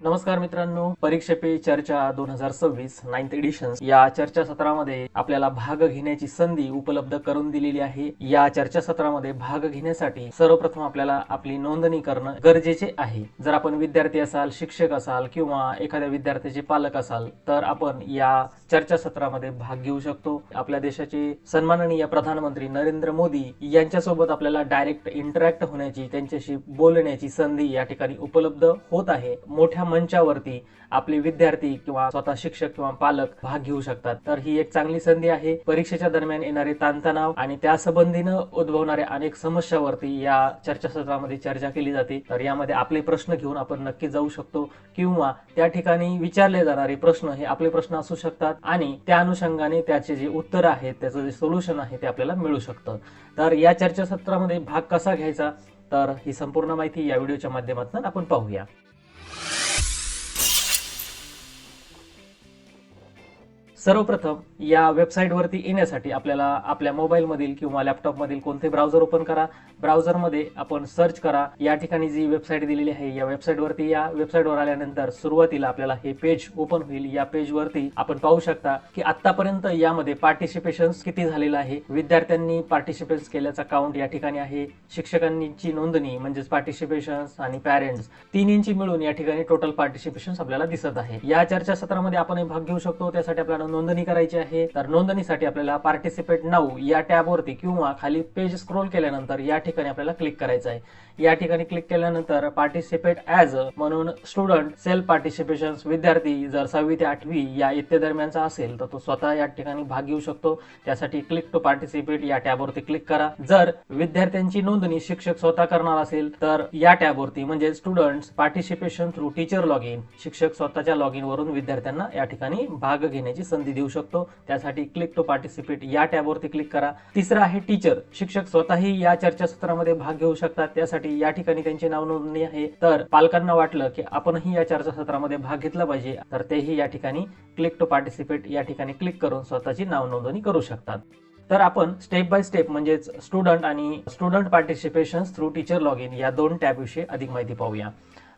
नमस्कार मित्रांनो परीक्षे पे चर्चा दोन हजार सव्वीस नाईन्थ एडिशन या चर्चा सत्रामध्ये आपल्याला भाग घेण्याची संधी उपलब्ध करून दिलेली आहे. या चर्चा सत्रामध्ये भाग घेण्यासाठी सर्वप्रथम आपल्याला आपली नोंदणी करणं गरजेचे आहे. जर आपण विद्यार्थी असाल शिक्षक असाल किंवा एखाद्या विद्यार्थ्याचे पालक असाल तर आपण या चर्चा सत्रामध्ये भाग घेऊ शकतो. आपल्या देशाचे सन्माननीय प्रधानमंत्री नरेंद्र मोदी यांच्यासोबत आपल्याला डायरेक्ट इंटरॅक्ट होण्याची त्यांच्याशी बोलण्याची संधी या ठिकाणी उपलब्ध होत आहे. मोठ्या मंचावरती आपले विद्यार्थी किंवा स्वतः शिक्षक किंवा पालक भाग घेऊ शकतात. तर ही एक चांगली संधी आहे. परीक्षेच्या दरम्यान येणारे ताणतणाव आणि त्या संबंधीनं उद्भवणाऱ्या अनेक समस्यावरती या चर्चासत्रामध्ये चर्चा केली जाते. तर यामध्ये आपले प्रश्न घेऊन आपण नक्की जाऊ शकतो किंवा त्या ठिकाणी विचारले जाणारे प्रश्न हे आपले प्रश्न असू शकतात आणि त्या अनुषंगाने त्याचे जे उत्तर आहेत त्याचं जे सोल्युशन आहे ते आपल्याला मिळू शकतं. तर या चर्चासत्रामध्ये भाग कसा घ्यायचा? तर ही संपूर्ण माहिती या व्हिडिओच्या माध्यमातून आपण पाहूया. सर्वप्रथम या वेबसाईटवरती येण्यासाठी आपल्याला आपल्या मोबाईलमधील किंवा लॅपटॉपमधील कोणते ब्राउझर ओपन करा. ब्राउझरमध्ये आपण सर्च करा. या ठिकाणी जी वेबसाईट दिलेली आहे या वेबसाईटवरती या वेबसाईटवर आल्यानंतर सुरुवातीला आपल्याला हे पेज ओपन होईल. या पेजवरती आपण पाहू शकता की आतापर्यंत यामध्ये पार्टिसिपेशन किती झालेलं आहे. विद्यार्थ्यांनी पार्टिसिपेट केल्याचा काउंट या ठिकाणी आहे. शिक्षकांची नोंदणी म्हणजेच पार्टिसिपेशन आणि पॅरेंट्स तिन्हींची मिळून या ठिकाणी टोटल पार्टिसिपेशन आपल्याला दिसत आहे. या चर्चासत्रामध्ये आपण भाग घेऊ शकतो. त्यासाठी आपल्याला नोंदणी करायची आहे तर नोंदणीसाठी आपल्याला पार्टिसिपेट नाऊ या टॅबवरती किंवा खाली पेज स्क्रोल केल्यानंतर या ठिकाणी आपल्याला क्लिक करायचं आहे. या ठिकाणी क्लिक केल्यानंतर पार्टिसिपेट ऍज म्हणून स्टुडंट सेल्फ पार्टिसिपेशन विद्यार्थी जर सहावी ते आठवी या इत्ते दरम्यानचा असेल तर तो स्वतः या ठिकाणी भाग घेऊ शकतो. त्यासाठी क्लिक टू पार्टिसिपेट या टॅबवरती क्लिक करा. जर विद्यार्थ्यांची नोंदणी शिक्षक स्वतः करणार असेल तर या टॅबवरती म्हणजे student participation through teacher log in शिक्षक स्वतःच्या लॉग इन वरून विद्यार्थ्यांना या ठिकाणी भाग घेण्याची संधी देऊ शकतो. त्यासाठी क्लिक टू पार्टिसिपेट या टॅबवरती क्लिक करा. तिसरं आहे टीचर शिक्षक स्वतःही या चर्चासत्रामध्ये भाग घेऊ शकतात. त्यासाठी या ठिकाणी त्यांची नाव नोंदणी आहे. तर पालकांना वाटलं की आपणही या चर्चासत्रामध्ये भाग घेतला पाहिजे. तर तेही या ठिकाणी क्लिक टू पार्टिसिपेट या ठिकाणी क्लिक करून स्वतःची नाव नोंदणी करू शकतात. तर आपण स्टेप बाय स्टेप म्हणजेच स्टुडंट आणि student participation through teacher log in या दोन टॅब विषयी अधिक माहिती पाहूया.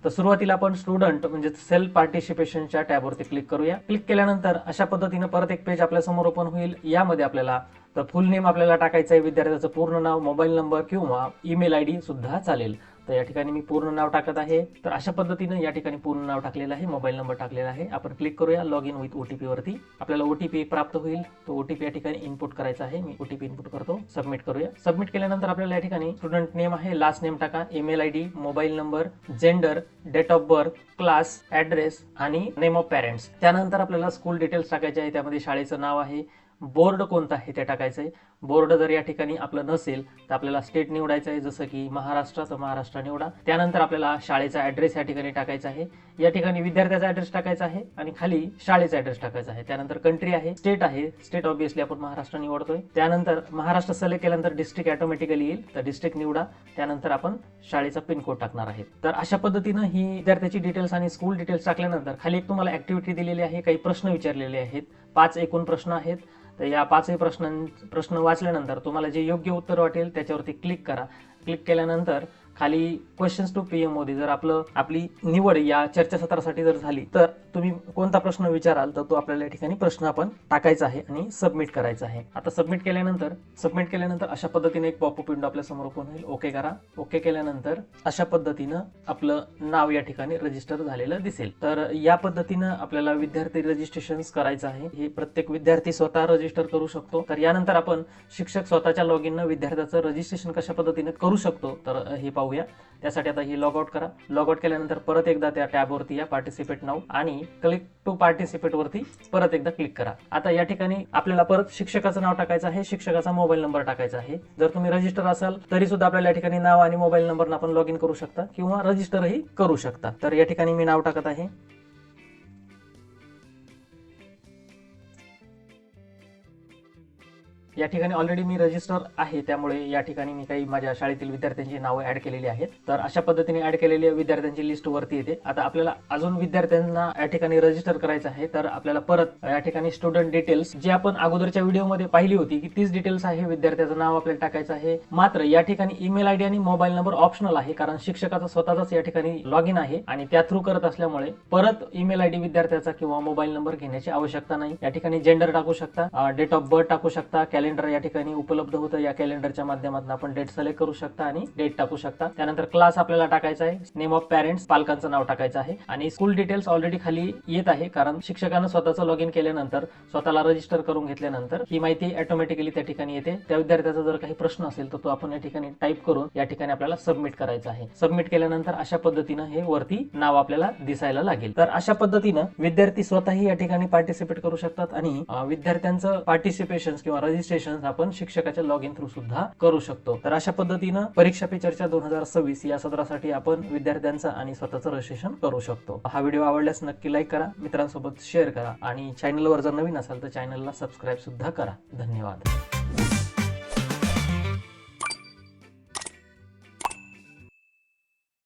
तर सुरुवातीला आपण स्टुडंट म्हणजे सेल्फ पार्टिसिपेशनच्या टॅबवरती क्लिक करूया. क्लिक केल्यानंतर अशा पद्धतीनं परत एक पेज आपल्यासमोर ओपन होईल. यामध्ये आपल्याला तर फुल नेम आपल्याला टाकायचं आहे विद्यार्थ्याचं पूर्ण नाव मोबाईल नंबर किंवा ईमेल आय डी सुद्धा चालेल. तर या ठिकाणी मी पूर्ण नाव टाकत आहे. तर अशा पद्धतीनं या ठिकाणी पूर्ण नाव टाकलेलं आहे मोबाईल नंबर टाकलेला आहे. आपण क्लिक करूया लॉग इन विथ ओटीपी वरती. आपल्याला ओटीपी प्राप्त होईल. तो ओटीपी या ठिकाणी इनपुट करायचा आहे. मी ओटीपी इनपुट करतो. सबमिट करूया. सबमिट केल्यानंतर आपल्याला या ठिकाणी स्टुडंट नेम आहे लास्ट नेम टाका email I D mobile number gender date of birth class address आणि नेम ऑफ पॅरेंट्स त्यानंतर आपल्याला स्कूल डिटेल्स टाकायचे आहे. त्यामध्ये शाळेचं नाव आहे. बोर्ड कोणता आहे ते टाकायचं आहे बोर्ड जर या ठिकाणी आपलं नसेल तर आपल्याला स्टेट निवडायचं आहे जसं की महाराष्ट्र तर महाराष्ट्र निवडा. त्यानंतर आपल्याला शाळेचा ऍड्रेस या ठिकाणी टाकायचा आहे. या ठिकाणी विद्यार्थ्याचा ऍड्रेस टाकायचा आहे आणि खाली शाळेचा ऍड्रेस टाकायचा आहे. त्यानंतर कंट्री आहे स्टेट आहे. स्टेट ऑब्विसली आपण महाराष्ट्र निवडतोय. त्यानंतर महाराष्ट्र सिलेक्ट केल्यानंतर डिस्ट्रिक्ट ऑटोमॅटिकली येईल. तर डिस्ट्रिक्ट निवडा. त्यानंतर आपण शाळेचा पिनकोड टाकणार आहे. तर अशा पद्धतीनं ही विद्यार्थ्याची डिटेल्स आणि स्कूल डिटेल्स टाकल्यानंतर खाली एक तुम्हाला ऍक्टिव्हिटी दिलेली आहे काही प्रश्न विचारलेले आहेत. पाच एकूण प्रश्न आहेत. तर या पाचही प्रश्न प्रश्न वाचल्यानंतर तुम्हाला जे योग्य उत्तर वाटेल त्याच्यावरती क्लिक करा. क्लिक केल्यानंतर खाली क्वेश्चन्स टू पीएम मोदी. जर आपलं आपली निवड या चर्चासत्रासाठी जर झाली तर तुम्ही कोणता प्रश्न विचाराल तर तो आपल्याला या ठिकाणी प्रश्न आपण टाकायचा आहे आणि सबमिट करायचा आहे. आता सबमिट केल्यानंतर सबमिट केल्यानंतर अशा पद्धतीने एक पॉपअप विंडो आपल्यासमोर ओपन होईल. ओके करा. ओके केल्यानंतर अशा पद्धतीनं आपलं नाव या ठिकाणी रजिस्टर झालेलं दिसेल. तर या पद्धतीनं आपल्याला विद्यार्थी रजिस्ट्रेशन करायचं आहे. हे प्रत्येक विद्यार्थी स्वतः रजिस्टर करू शकतो. तर यानंतर आपण शिक्षक स्वतःच्या लॉग इन विद्यार्थ्याचं रजिस्ट्रेशन कशा पद्धतीने करू शकतो तर हे पाहू पाहूया त्यासाठी आता ही लॉग आउट करा. लॉग आउट केल्यानंतर परत एकदा त्या टॅबवरती या पार्टिसिपेट नाव आणि क्लिक टू पार्टिसिपेट वरती परत एकदा क्लिक करा. आता या ठिकाणी आपल्याला परत शिक्षकाचं नाव टाकायचं आहे. शिक्षकाचा मोबाईल नंबर टाकायचा आहे. जर तुम्ही रजिस्टर असाल तरी सुद्धा आपल्याला या ठिकाणी नाव आणि मोबाईल नंबर आपण लॉग इन करू शकता किंवा रजिस्टरही करू शकता. तर या ठिकाणी मी नाव टाकत आहे. या ठिकाणी ऑलरेडी मी रजिस्टर आहे त्यामुळे या ठिकाणी मी काही माझ्या शाळेतील विद्यार्थ्यांची नावं ऍड केलेली आहेत. तर अशा पद्धतीने ऍड केलेल्या विद्यार्थ्यांची लिस्ट वरती येते. आता आपल्याला अजून विद्यार्थ्यांना या ठिकाणी रजिस्टर करायचं आहे तर आपल्याला परत या ठिकाणी स्टुडंट डिटेल्स जी आपण अगोदरच्या व्हिडिओमध्ये पाहिली होती की तीच डिटेल्स आहे विद्यार्थ्याचं नाव आपल्याला टाकायचं आहे. मात्र या ठिकाणी ईमेल आयडी आणि मोबाईल नंबर ऑप्शनल आहे कारण शिक्षकाचा स्वतःचाच या ठिकाणी लॉग इन आहे आणि त्या थ्रू करत असल्यामुळे परत ईमेल आयडी विद्यार्थ्याचा किंवा मोबाईल नंबर घेण्याची आवश्यकता नाही. या ठिकाणी जेंडर टाकू शकता डेट ऑफ बर्थ टाकू शकता कॅलेंडर या ठिकाणी उपलब्ध होतं. या कॅलेंडरच्या माध्यमातून आपण डेट सिलेक्ट करू शकता आणि डेट टाकू शकता. त्यानंतर क्लास आपल्याला टाकायचा आहे. नेम ऑफ पॅरेंट्स पालकांचं नाव टाकायचं आहे. आणि स्कूल डिटेल्स ऑलरेडी खाली येत आहे कारण शिक्षकानं स्वतःचं लॉग इन केल्यानंतर स्वतःला रजिस्टर करून घेतल्यानंतर ही माहिती ऑटोमॅटिकली त्या ठिकाणी येते. त्या विद्यार्थ्याचा जर काही प्रश्न असेल तर तो आपण या ठिकाणी टाईप करून या ठिकाणी आपल्याला सबमिट करायचा आहे. सबमिट केल्यानंतर अशा पद्धतीनं हे वरती नाव आपल्याला दिसायला लागेल. तर अशा पद्धतीनं विद्यार्थी स्वतःही या ठिकाणी पार्टिसिपेट करू शकतात आणि विद्यार्थ्यांचं पार्टिसिपेशन किंवा रजिस्टर रजिस्ट्रेशन आपण शिक्षकाच्या लॉग इन थ्रू सुद्धा करू शकतो. तर अशा पद्धतीनं परीक्षा पे चर्चा दोन हजार सव्वीस या सत्रासाठी आपण विद्यार्थ्यांचं आणि स्वतःचं रजिस्ट्रेशन करू शकतो. हा व्हिडिओ आवडल्यास नक्की लाईक करा मित्रांसोबत शेअर करा आणि चॅनलवर जर नवीन असाल तर चॅनलला सबस्क्राईब सुद्धा करा. धन्यवाद.